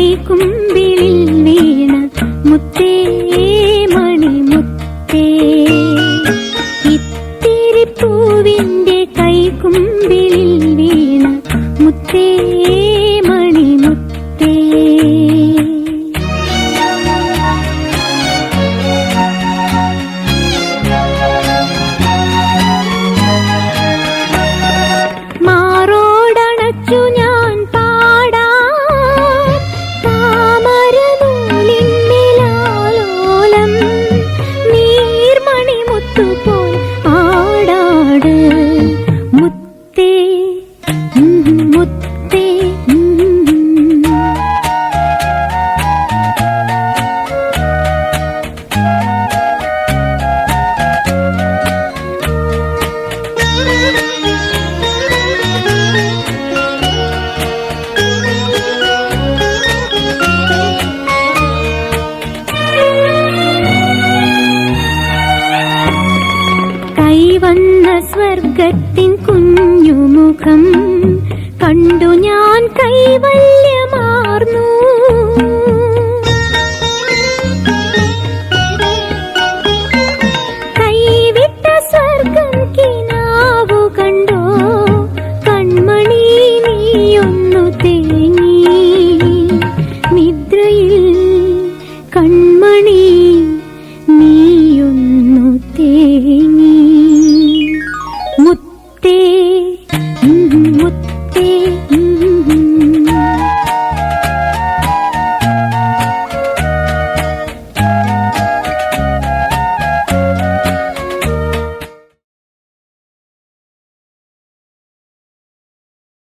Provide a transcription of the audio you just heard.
வைக்கும் കൈവന്ന സ്വർഗത്തിൻ കുഞ്ഞുമുഖം കണ്ടു ഞാൻ കൈവല്യമാർന്നു